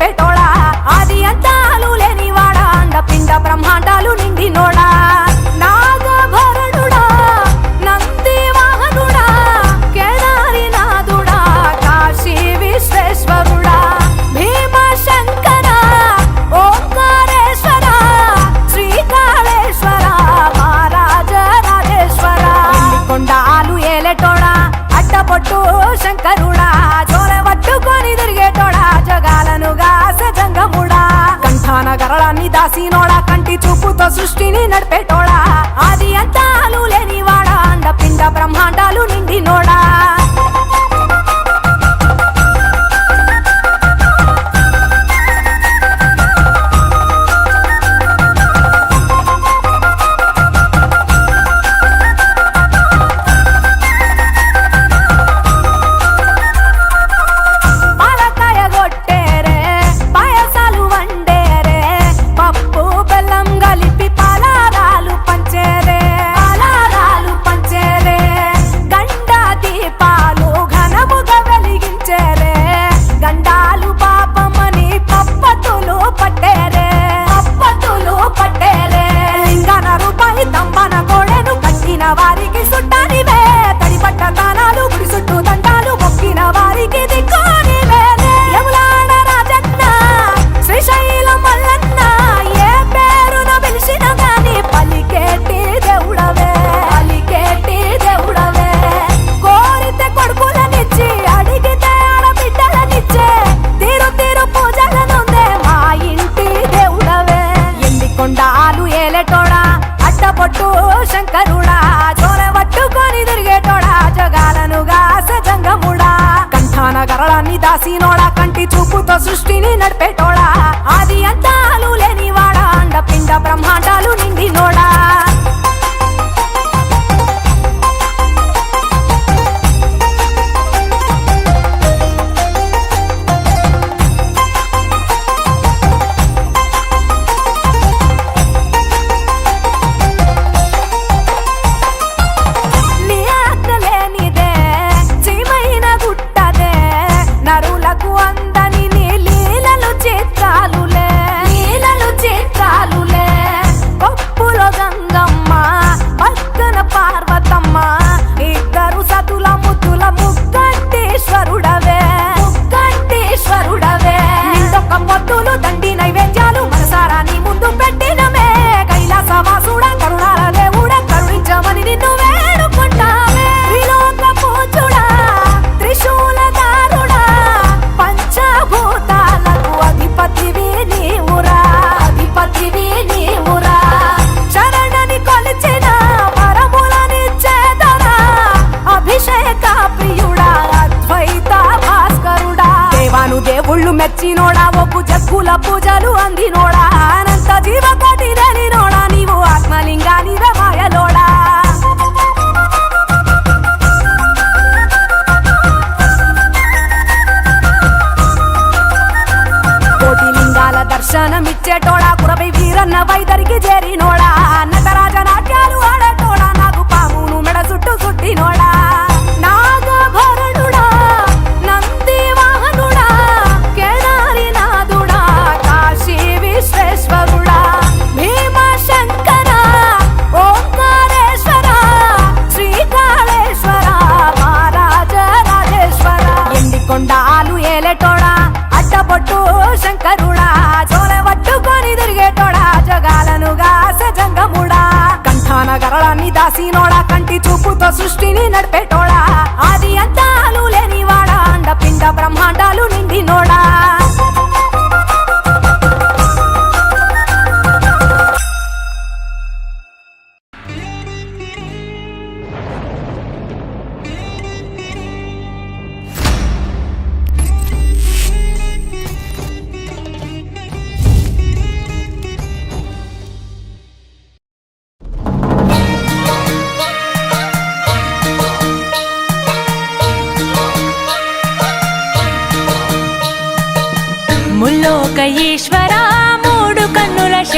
பேட்டோளா? ஆதி அந்த చిన్నోడా కంటి చూపుతో సృష్టిని నడిపే వచ్చి నోడా ఓ పూజ కుల పూజలు అంది నోడా అనంత జీవ కటిదని నోడా నీవు ఆత్మలింగాని రమాయలోడా కోటి లింగాల దర్శనమిచ్చేటోడా? కురవై వీరన్న వైదరికి చేరినోడా? శంకరుడా చోర పట్టుకొని తిరిగేటోడా జగాలను సజంగముడా కంఠాన దాసినోడా కంటి చూపుతో సృష్టిని నడిపేటోడా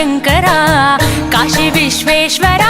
शंकरा काशी विश्वेश्वरा।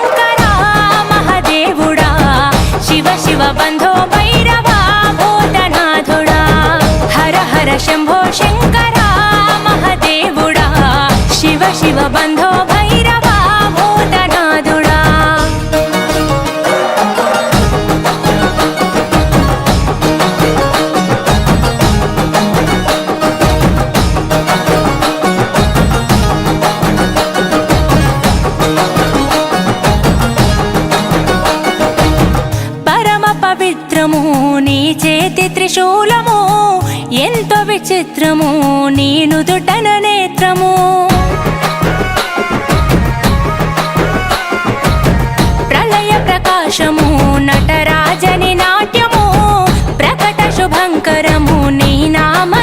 విచిత్రము నీ చేతి త్రిశూలము ఎంతో విచిత్రము నీ నుదుటన నేత్రము. ప్రళయ ప్రకాశము నటరాజని నాట్యము ప్రకట శుభంకరము నీ నామ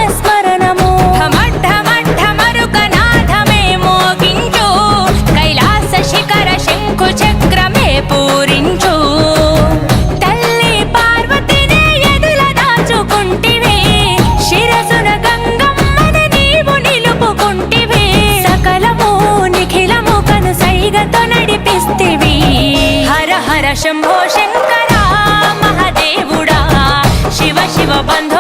నడిపిస్తివి. హర హర శంభో శంకరా మహదేవుడా శివ శివ బంధు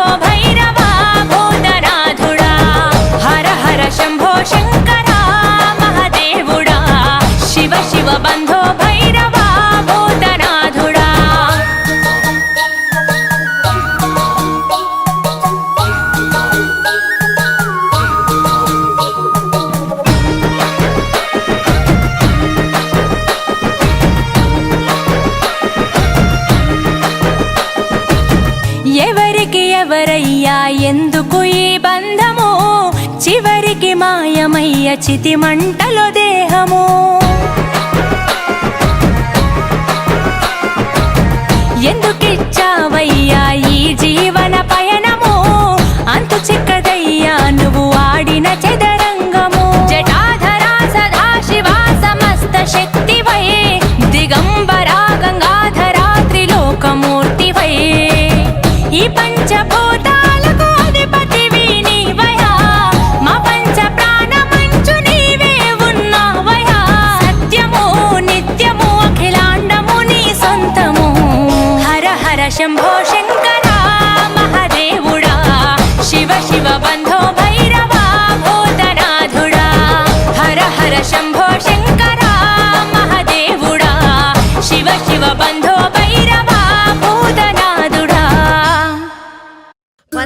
మాయమయ్య చితి మంటలో దేహము.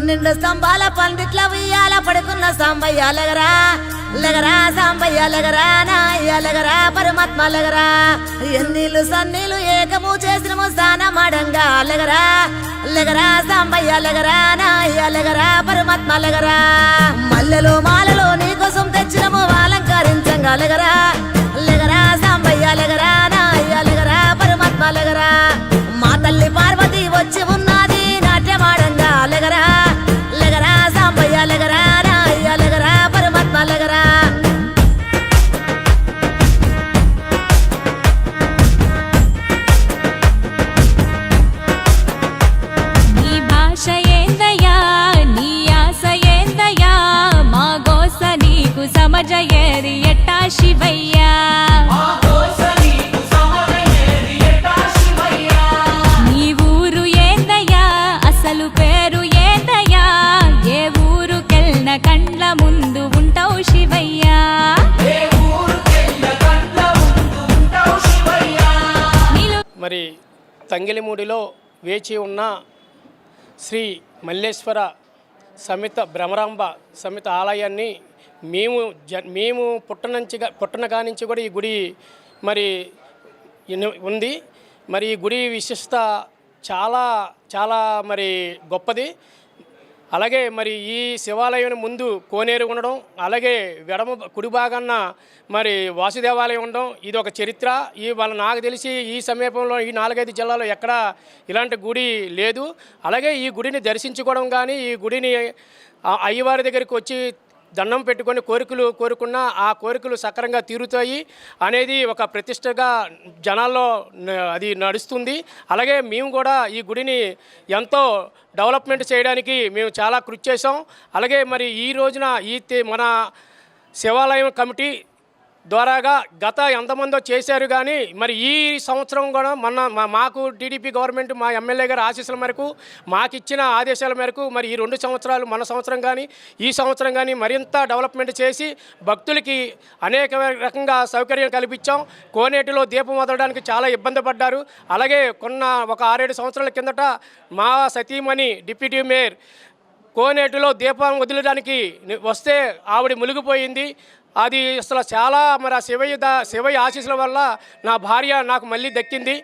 పన్నెండు స్తంభాల పందిట్ల ఉయ్యాల పడుకున్న సాంబయ్య లగరా. లగరా సాంబయ్య లగరా నాయ్య లగరా పరమాత్మ లగరా. ఎన్నీళ్ళు సన్నీళ్ళు ఏకము చేసినము స్నానమాడంగా లగరా. లగరా సాంబయ్య లగరా నాయ్య లగరా పరమాత్మ లగరా. మల్లెలు మాలలు నీకోసం తెచ్చినము అలంకరించంగా లగరా. లగరా సాంబయ్య లగరా నాయ్య లగరా పరమాత్మ లగరా. మా తల్లి పార్వతి వచ్చి ఉన్న సాంబయ్య లగరా నాయ్య లగరా పరమాత్మ లగరా నీ భాష ఏందయ్యా నీ ఆశ ఏందయ్యా మా గోస నీకు సమజయేరి ఎట్టా శివ మరి తంగిలిమూడిలో వేచి ఉన్న శ్రీ మల్లేశ్వర సమిత భ్రమరాంబ సమిత ఆలయాన్ని మేము జ మేము పుట్టనుంచిగా పుట్టన నుంచి కూడా ఈ గుడి మరి ఉంది. మరి ఈ గుడి విశిష్టత చాలా చాలా మరి గొప్పది. అలాగే మరి ఈ శివాలయం ముందు కోనేరు ఉండడం అలాగే వెడమ కుడి భాగాన మరి వాసుదేవాలయం ఉండడం ఇది ఒక చరిత్ర. ఈ వాళ్ళ నాకు తెలిసి ఈ సమీపంలో ఈ నాలుగైదు జిల్లాలో ఎక్కడ ఇలాంటి గుడి లేదు. అలాగే ఈ గుడిని దర్శించుకోవడం కానీ ఈ గుడిని అయ్యవారి దగ్గరికి వచ్చి దండం పెట్టుకొని కోరికలు కోరుకున్న ఆ కోరికలు సక్రంగా తీరుతాయి అనేది ఒక ప్రతిష్టగా జనాల్లో అది నడుస్తుంది. అలాగే మేము కూడా ఈ గుడిని ఎంతో డెవలప్మెంట్ చేయడానికి మేము చాలా కృషి చేసాం అలాగే మరి ఈ రోజున ఈ మన శివాలయం కమిటీ ద్వారాగా గత ఎంతమందో చేశారు కానీ మరి ఈ సంవత్సరం కూడా మొన్న మా- మాకు టీడీపీ గవర్నమెంట్ మా ఎమ్మెల్యే గారి ఆశీస్సుల మేరకు మాకు ఇచ్చిన ఆదేశాల మేరకు మరి ఈ రెండు సంవత్సరాలు మన సంవత్సరం కానీ ఈ సంవత్సరం కానీ మరింత డెవలప్మెంట్ చేసి భక్తులకి అనేక రకంగా సౌకర్యం కల్పించాం. కోనేటిలో దీపం వదలడానికి చాలా ఇబ్బంది పడ్డారు. అలాగే కొన్న ఒక ఆరేడు సంవత్సరాల కిందట మా సతీమణి డిప్యూటీ మేయర్ కోనేటిలో దీపం వదిలడానికి వస్తే ఆవిడ మునిగిపోయింది. అది అసలు చాలా మరి ఆ శివయ్య దా శివయ్య ఆశీస్సుల వల్ల నా భార్య నాకు మళ్ళీ దక్కింది.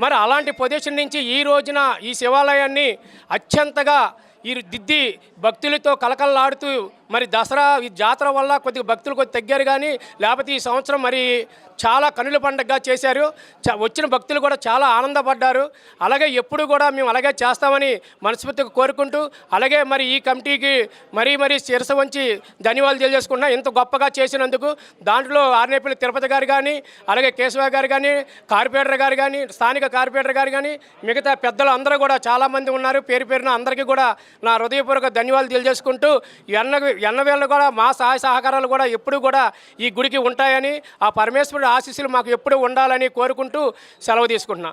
మరి అలాంటి పొజిషన్ నుంచి ఈ రోజున ఈ శివాలయాన్ని అత్యంతగా ఈ దిద్ది భక్తులతో కలకలలాడుతూ మరి దసరా ఈ జాతర వల్ల కొద్దిగా భక్తులు కొద్ది తగ్గారు కానీ లేకపోతే ఈ సంవత్సరం మరి చాలా కనుల పండగగా చేశారు. చ- వచ్చిన భక్తులు కూడా చాలా ఆనందపడ్డారు. అలాగే ఎప్పుడు కూడా మేము అలాగే చేస్తామని మనస్ఫూర్తిగా కోరుకుంటూ అలాగే మరి ఈ కమిటీకి మరీ మరీ శిరస వంచి ధన్యవాదాలు తెలియజేసుకుంటున్నా. ఇంత గొప్పగా చేసినందుకు దాంట్లో ఆర్నేపల్లి తిరుపతి గారు కానీ అలాగే కేశవ గారు కానీ కార్పొరేటర్ గారు కానీ స్థానిక కార్పొరేటర్ గారు కానీ మిగతా పెద్దలు అందరూ కూడా చాలామంది ఉన్నారు. పేరు పేరున అందరికీ కూడా నా హృదయపూర్వక ధన్యవాదాలు తెలియజేసుకుంటూ ఎన్న ఎన్నవేళ్ళు కూడా మా సహాయ సహకారాలు కూడా ఎప్పుడు కూడా ఈ గుడికి ఉంటాయని ఆ పరమేశ్వరుడు ఆశీస్సులు మాకు ఎప్పుడు ఉండాలని కోరుకుంటూ సెలవు తీసుకుంటున్నా.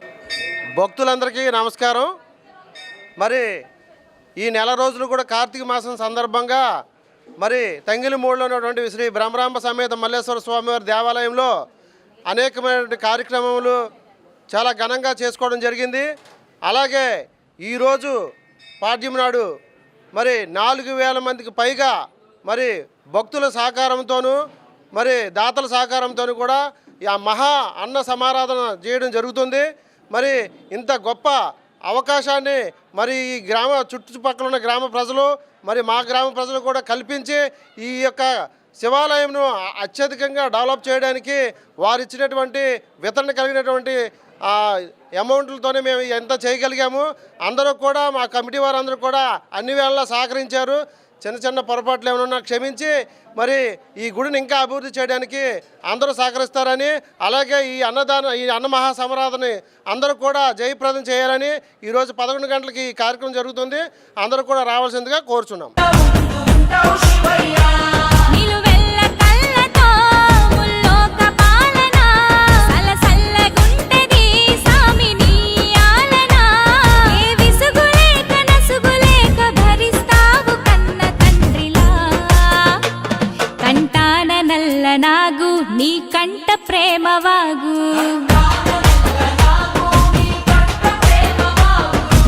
భక్తులందరికీ నమస్కారం. మరి ఈ నెల రోజులు కూడా కార్తీక మాసం సందర్భంగా మరి తంగిలిమూడులో ఉన్నటువంటి శ్రీ బ్రహ్మరాంబ సమేత మల్లేశ్వర స్వామివారి దేవాలయంలో అనేకమైనటువంటి కార్యక్రమములు చాలా ఘనంగా చేసుకోవడం జరిగింది. అలాగే ఈరోజు పాడ్యం నాడు మరి నాలుగు వేల మందికి పైగా మరి భక్తుల సహకారంతోనూ మరి దాతల సహకారంతో కూడా ఆ మహా అన్న సమారాధన చేయడం జరుగుతుంది. మరి ఇంత గొప్ప అవకాశాన్ని మరి ఈ గ్రామ చుట్టుపక్కల ఉన్న గ్రామ ప్రజలు మరి మా గ్రామ ప్రజలు కూడా కల్పించి ఈ యొక్క శివాలయంను అత్యధికంగా డెవలప్ చేయడానికి వారు ఇచ్చినటువంటి వితరణ కలిగినటువంటి అమౌంట్లతోనే మేము ఎంత చేయగలిగాము అందరూ కూడా మా కమిటీ వారందరూ కూడా అన్ని వేళలా సహకరించారు. చిన్న చిన్న పొరపాట్లు ఏమైనా క్షమించి మరి ఈ గుడిని ఇంకా అభివృద్ధి చేయడానికి అందరూ సహకరిస్తారని అలాగే ఈ అన్నదాన ఈ అన్న మహాసమరాధని అందరూ కూడా జయప్రదం చేయాలని ఈరోజు పదకొండు గంటలకి ఈ కార్యక్రమం జరుగుతుంది. అందరూ కూడా రావాల్సిందిగా కోరుచున్నాం. కంటాన నల్ల నాగు నీ కంట ప్రేమ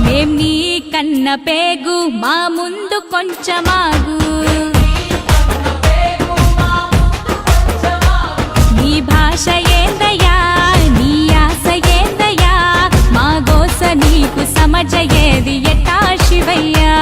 మేం నీ కన్న పేగు మా ముందు కొంచెమాగు. నీ భాష ఏందయ్యా నీ ఆశ ఏందయ్యా మా గోస నీకు సమజయేది ఎట్టా శివయ్యా.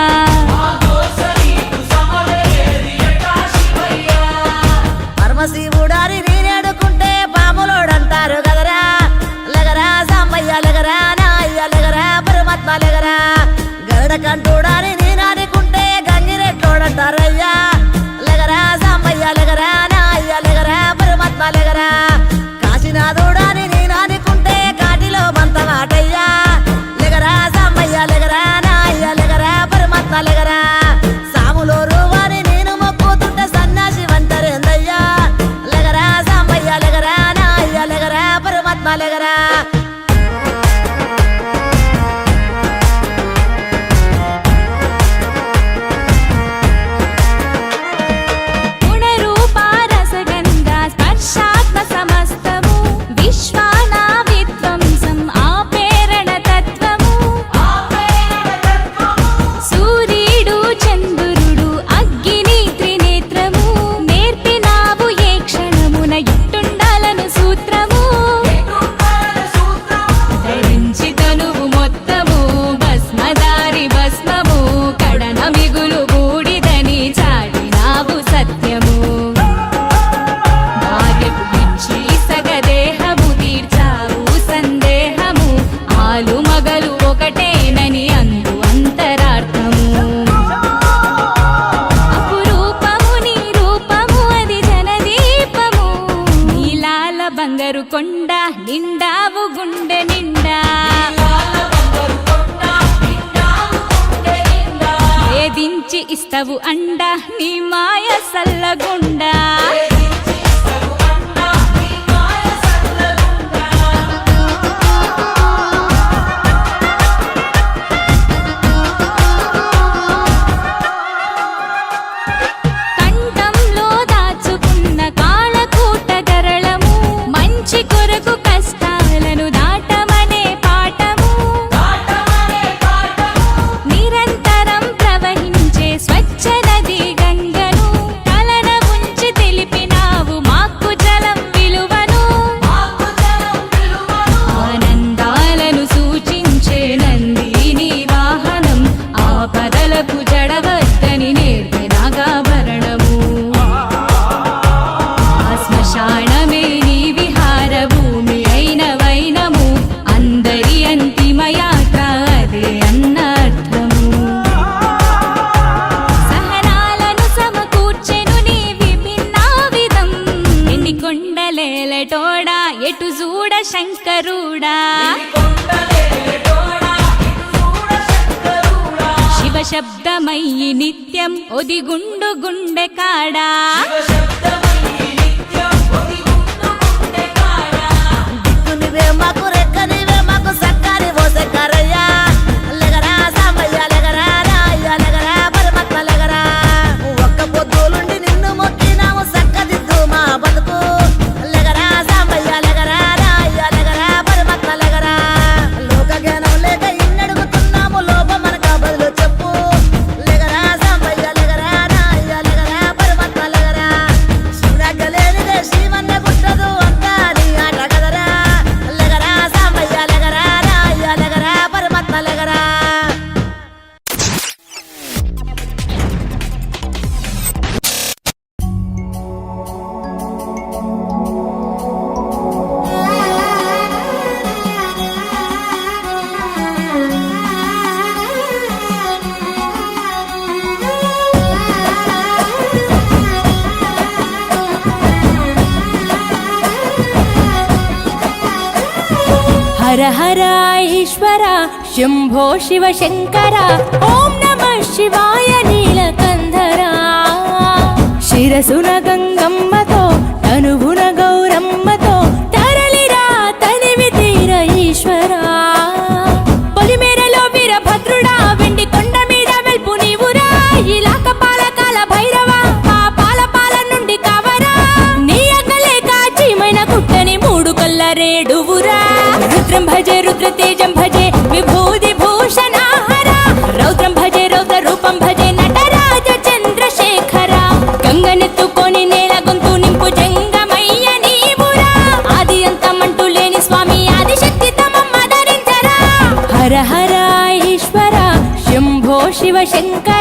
శంకరుడా. శివ శబ్దమయ్యి నిత్యం ఒదిగుండు గుండె కాడా. శంభో శివ శంకర ఓం నమ శివాయ నీలకంధరా శిరసున శంకర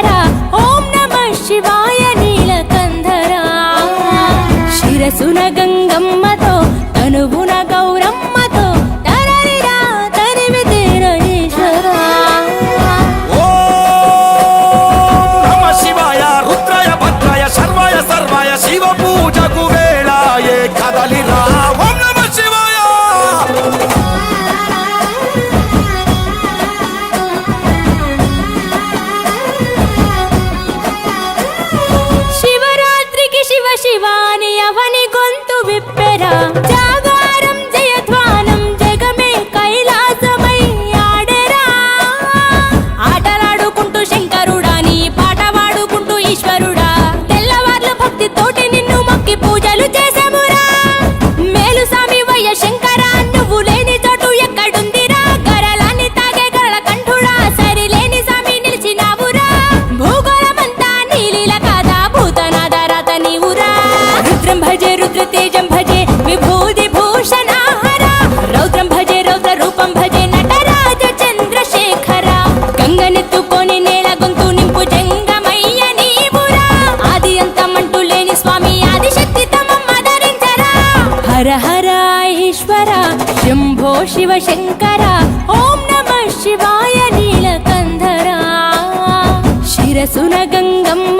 శివ శంకర ఓం నమ శివాయ నీలకంధరా. శిరసున Gangamma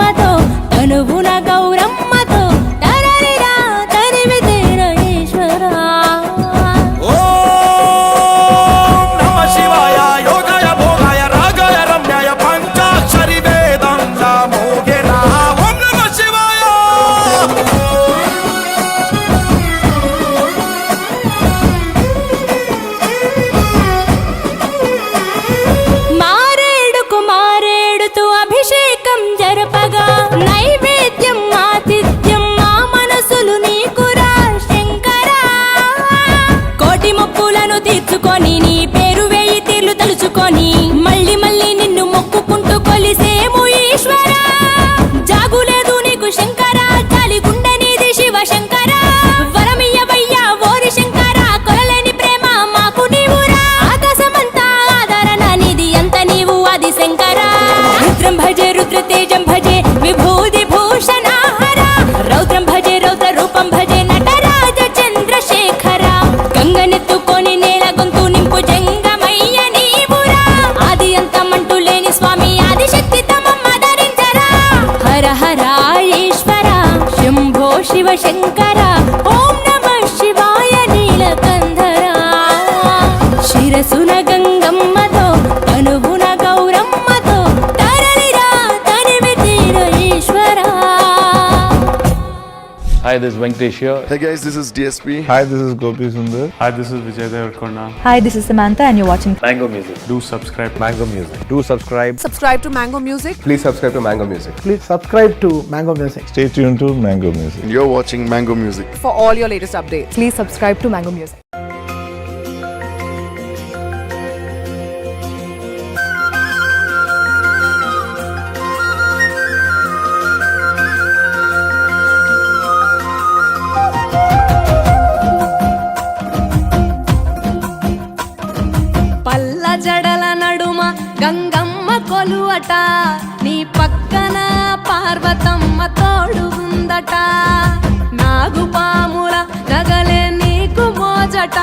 Hi, this is Venkatesh here. Hey guys, this is DSP. Hi, this is Gopi Sundar. Hi, this is Vijay Devarkonda. Hi, this is Samantha, and you're watching Mango music. Do subscribe. Mango Music. Do subscribe. Subscribe to Mango Music. Please subscribe to Mango Music. Please subscribe to Mango Music. Stay tuned to Mango Music. You're watching Mango Music. For all your latest updates, please subscribe to Mango Music. Gangamma అట నీ పక్కన పార్వతమ్మ తోడు ఉందట నాగుపాముల నగలే నీకు మోజట.